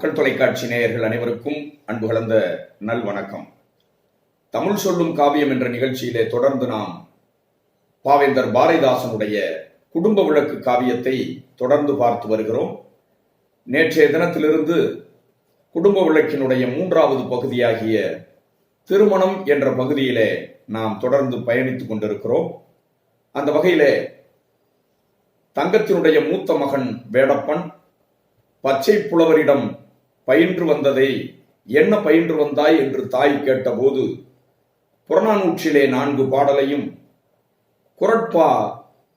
மக்கள் தொலைக்காட்சி நேயர்கள் அனைவருக்கும் அன்பு கலந்த நல் வணக்கம் தமிழ் சொல்லும் காவியம் என்ற நிகழ்ச்சியிலே தொடர்ந்து நாம் பாவேந்தர் பாரதிதாசனுடைய குடும்ப விளக்கு காவியத்தை தொடர்ந்து பார்த்து வருகிறோம். நேற்றைய தினத்திலிருந்து குடும்ப விளக்கினுடைய மூன்றாவது பகுதியாகிய திருமணம் என்ற பகுதியிலே நாம் தொடர்ந்து பயணித்துக் கொண்டிருக்கிறோம். அந்த வகையிலே தங்கத்தினுடைய மூத்த மகன் வேடப்பன் பச்சை புலவரிடம் பயின்று வந்ததை என்ன பயின்று வந்தாய் என்று தாய் கேட்டபோது புறநானூற்றிலே நான்கு பாடலையும் குரட்பா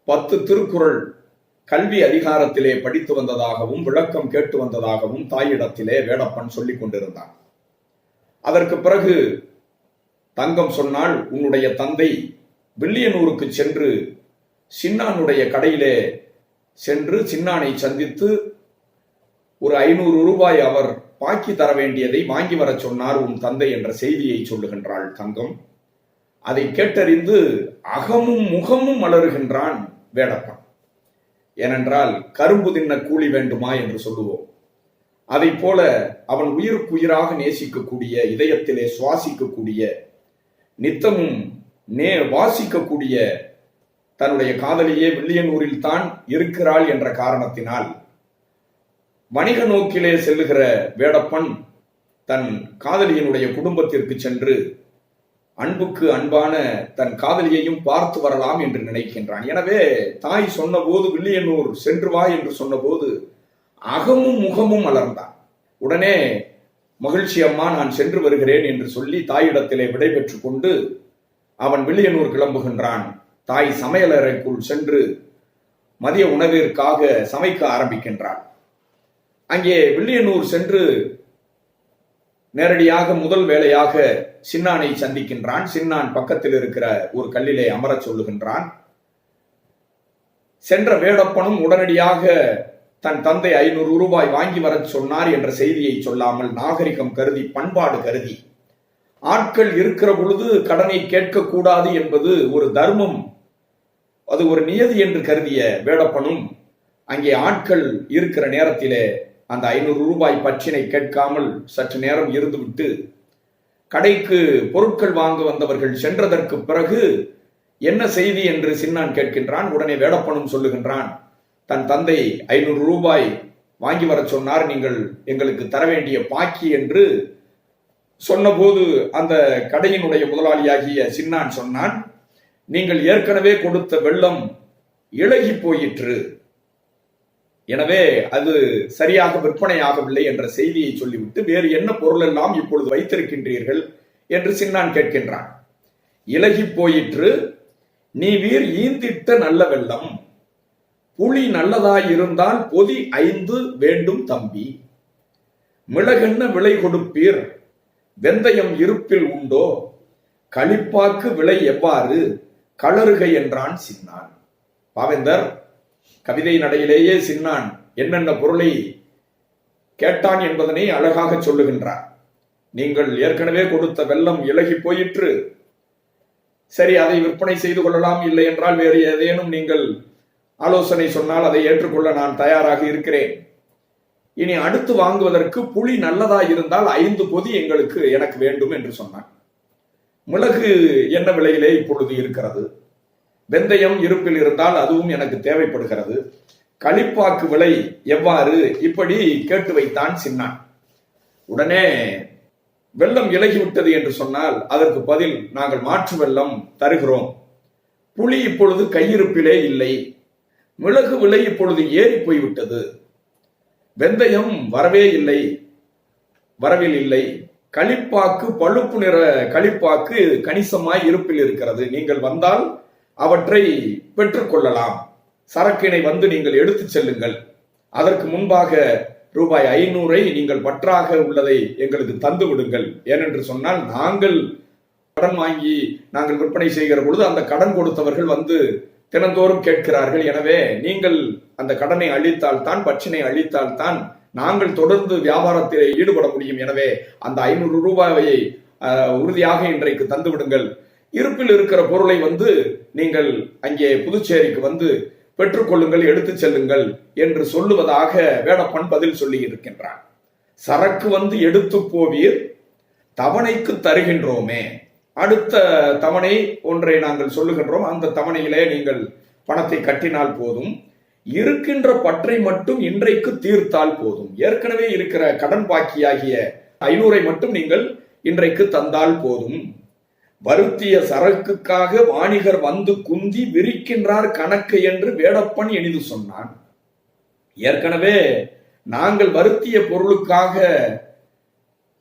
பத்து திருக்குறள் கல்வி அதிகாரத்திலே படித்து வந்ததாகவும் விளக்கம் கேட்டு வந்ததாகவும் தாயிடத்திலே வேடப்பன் சொல்லிக் கொண்டிருந்தான். அதற்கு பிறகு தங்கம் சொன்னால் உன்னுடைய தந்தை வில்லியனூருக்கு சென்று சின்னானுடைய கடையிலே சென்று சின்னானை சந்தித்து ஒரு ஐநூறு ரூபாய் அவர் பாக்கி தர வேண்டியதை வாங்கி வரச் சொன்னார் உன் தந்தை என்ற செய்தியை சொல்லுகின்றாள் தங்கம். அதை கேட்டறிந்து அகமும் முகமும் மலருகின்றான் வேடப்பன். ஏனென்றால் கரும்பு தின்ன கூலி வேண்டுமா என்று சொல்லுவோம். அதை போல அவன் உயிருக்குயிராக நேசிக்கக்கூடிய இதயத்திலே சுவாசிக்கக்கூடிய நித்தமும் நே வாசிக்கக்கூடிய தன்னுடைய காதலியே வில்லியனூரில் தான் இருக்கிறாள் என்ற காரணத்தினால் வணிக நோக்கிலே செல்லுகிற வேடப்பன் தன் காதலியினுடைய குடும்பத்திற்கு சென்று அன்புக்கு அன்பான தன் காதலியையும் பார்த்து வரலாம் என்று நினைக்கின்றான். எனவே தாய் சொன்னபோது வில்லியனூர் சென்று வா என்று சொன்னபோது அகமும் முகமும் அலர்ந்தான். உடனே மகிழ்ச்சி அம்மா நான் சென்று வருகிறேன் என்று சொல்லி தாயிடத்திலே விடைபெற்று கொண்டு அவன் வில்லியனூர் கிளம்புகின்றான். தாய் சமையலறைக்குள் சென்று மதிய உணவிற்காக சமைக்க ஆரம்பிக்கின்றான் அங்கே வில்லியனூர் சென்று நேரடியாக முதல் வேலையாக சின்னானை சந்திக்கின்றான். சின்னான் பக்கத்தில் இருக்கிற ஒரு கல்லிலே அமரச் சொல்லுகின்றான். சென்ற வேடப்பனும் உடனடியாக தன் தந்தை ஐநூறு ரூபாய் வாங்கி வரச் சொன்னார் என்ற செய்தியை சொல்லாமல் நாகரிகம் கருதி பண்பாடு கருதி ஆட்கள் இருக்கிற பொழுது கடனை கேட்கக்கூடாது என்பது ஒரு தர்மம் அது ஒரு நியதி என்று கருதிய வேடப்பனும் அங்கே ஆட்கள் இருக்கிற நேரத்திலே அந்த ஐநூறு ரூபாய் பற்றினை கேட்காமல் சற்று நேரம் இருந்துவிட்டு கடைக்கு பொருட்கள் வாங்க வந்தவர்கள் சென்றதற்கு பிறகு என்ன செய்தி? என்று சின்னான் கேட்கின்றான். உடனே வேடப்பனும் சொல்லுகின்றான் தன் தந்தை ஐநூறு ரூபாய் வாங்கி வர சொன்னார். நீங்கள் எங்களுக்கு தர வேண்டிய பாக்கி என்று சொன்னபோது அந்த கடையினுடைய முதலாளியாகிய சின்னான் சொன்னான் நீங்கள் ஏற்கனவே கொடுத்த வெள்ளம் இழகி போயிற்று. எனவே அது சரியாக விற்பனையாகவில்லை என்ற செய்தியை சொல்லிவிட்டு வேறு என்ன பொருள் எல்லாம் இப்பொழுது வைத்திருக்கின்றீர்கள் என்று சின்னான் கேட்கின்றான். இலகி போயிற்று. நீ வீர் ஈந்திட்ட நல்ல வெள்ளம். புலி நல்லதாயிருந்தால் பொதி ஐந்து வேண்டும் தம்பி. மிளகென்ன விலை கொடுப்பீர். வெந்தயம் இருப்பில் உண்டோ? களிப்பாக்கு விலை எவ்வாறு? களறுகை என்றான் சின்னான். பாவேந்தர் கவிதை நடையிலேயே சின்னான் என்னென்ன பொருளை கேட்டான் என்பதனை அழகாக சொல்லுகின்றார் நீங்கள் ஏற்கனவே கொடுத்த வெள்ளம் இலகி போயிற்று. சரி அதை விற்பனை செய்து கொள்ளலாம் இல்லை என்றால் வேறு ஏதேனும் நீங்கள் ஆலோசனை சொன்னால் அதை ஏற்றுக்கொள்ள நான் தயாராக இருக்கிறேன். இனி அடுத்து வாங்குவதற்கு புளி நல்லதா இருந்தால் ஐந்து பொதி எங்களுக்கு எனக்கு வேண்டும் என்று சொன்னான். மிளகு என்ன விலையிலே இப்பொழுது இருக்கிறது? வெந்தயம் இருப்பில் இருந்தால் அதுவும் எனக்கு தேவைப்படுகிறது. களிப்பாக்கு விலை எவ்வாறு? இப்படி கேட்டு வைத்தான் சின்னான். உடனே வெள்ளம் இலகிவிட்டது என்று சொன்னால் அதற்கு பதில் நாங்கள் மாற்று வெள்ளம் தருகிறோம். புலி இப்பொழுது கையிருப்பிலே இல்லை. மிளகு விலை இப்பொழுது ஏறி போய்விட்டது. வெந்தயம் வரவே இல்லை. வரவில் இல்லை. களிப்பாக்கு பழுப்பு நிற களிப்பாக்கு கணிசமாய் இருப்பில் இருக்கிறது. நீங்கள் வந்தால் அவற்றை பெற்றுக்கொள்ளலாம். சரக்கினை வந்து நீங்கள் எடுத்துச் செல்லுங்கள். அதற்கு முன்பாக ரூபாய் ஐநூறை நீங்கள் பற்றாக உள்ளதை எங்களுக்கு தந்து விடுங்கள். ஏனென்று சொன்னால் நாங்கள் கடன் வாங்கி நாங்கள் விற்பனை செய்கிற பொழுது அந்த கடன் கொடுத்தவர்கள் வந்து தினந்தோறும் கேட்கிறார்கள். எனவே நீங்கள் அந்த கடனை அழித்தால்தான் பட்சினை அழித்தால்தான் நாங்கள் தொடர்ந்து வியாபாரத்தில் ஈடுபட முடியும். எனவே அந்த ஐநூறு ரூபாயை உறுதியாக இன்றைக்கு தந்து விடுங்கள். இருப்பில் இருக்கிற பொருளை வந்து நீங்கள் அங்கே புதுச்சேரிக்கு வந்து பெற்றுக்கொள்ளுங்கள் எடுத்துச் செல்லுங்கள் என்று சொல்லுவதாக வேடப்பன் பதில் சொல்லி இருக்கின்றான். சரக்கு வந்து எடுத்து போவீர் தவணைக்கு தருகின்றோமே. அடுத்த தவணை ஒன்றை நாங்கள் சொல்லுகின்றோம். அந்த தவணையிலே நீங்கள் பணத்தை கட்டினால் போதும். இருக்கின்ற பற்றை மட்டும் இன்றைக்கு தீர்த்தால் போதும். ஏற்கனவே இருக்கிற கடன் பாக்கியாகிய ஐநூறை மட்டும் நீங்கள் இன்றைக்கு தந்தால் போதும். வருத்திய சரக்குக்காக வாணிகர் வந்து குந்தி விரிக்கின்றார் கணக்கு என்று வேடப்பன் எளிது சொன்னான். ஏற்கனவே நாங்கள் வருத்திய பொருளுக்காக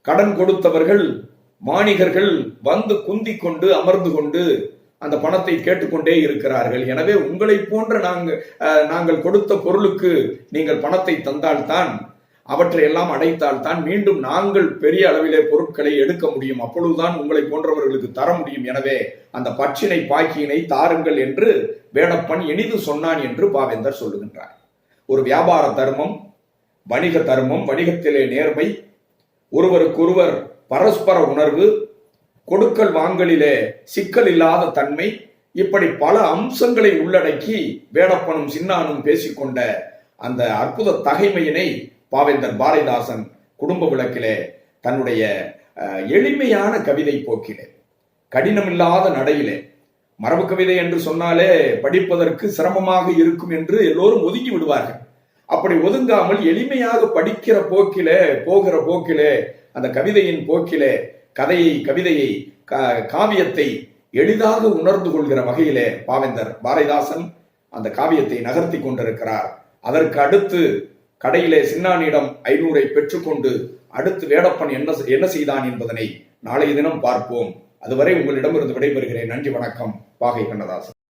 கடன் கொடுத்தவர்கள் மாணிகர்கள் வந்து குந்தி கொண்டு அமர்ந்து கொண்டு அந்த பணத்தை கேட்டுக்கொண்டே இருக்கிறார்கள். எனவே உங்களை போன்ற நாங்கள் நாங்கள் கொடுத்த பொருளுக்கு நீங்கள் பணத்தை தந்தால்தான் அவற்றை எல்லாம் அடைத்தால்தான் மீண்டும் நாங்கள் பெரிய அளவிலே பொருட்களை எடுக்க முடியும். அப்பொழுதுதான் உங்களை போன்றவர்களுக்கு தர முடியும். எனவே அந்த பச்சினை பாக்கியினை தாருங்கள் என்று வேடப்பன் இனிது சொன்னான் என்று பாவேந்தர் சொல்லுகின்றார். ஒரு வியாபார தர்மம் வணிக தர்மம் வணிகத்திலே நேர்மை ஒருவருக்கொருவர் பரஸ்பர உணர்வு கொடுக்கல் வாங்கலிலே சிக்கல் இல்லாத தன்மை இப்படி பல அம்சங்களை உள்ளடக்கி வேடப்பனும் சின்னானும் பேசிக்கொண்ட அந்த அற்புத தகைமையினை பாவேந்தர் பாரதிதாசன் குடும்ப விளக்கிலே தன்னுடைய எளிமையான கவிதை போக்கிலே கடினமில்லாத நடையிலே மரபு கவிதை என்று சொன்னாலே படிப்பதற்கு சிரமமாக இருக்கும் என்று எல்லோரும் ஒதுங்கி விடுவார்கள். அப்படி ஒதுங்காமல் எளிமையாக படிக்கிற போக்கிலே போகிற போக்கிலே அந்த கவிதையின் போக்கிலே கதையை கவிதையை கா- காவியத்தை எளிதாக உணர்ந்து கொள்கிற வகையிலே பாவேந்தர் பாரதிதாசன் அந்த காவியத்தை நகர்த்தி கொண்டிருக்கிறார். அதற்கு அடுத்து கடையிலே சின்னானிடம் ஐநூறை பெற்றுக்கொண்டு அடுத்து வேடப்பன் என்ன என்ன செய்தான் என்பதனை நாளைய தினம் பார்ப்போம். அதுவரை உங்களிடமிருந்து விடைபெறுகிறேன். நன்றி வணக்கம். பாகை கண்ணதாசன்.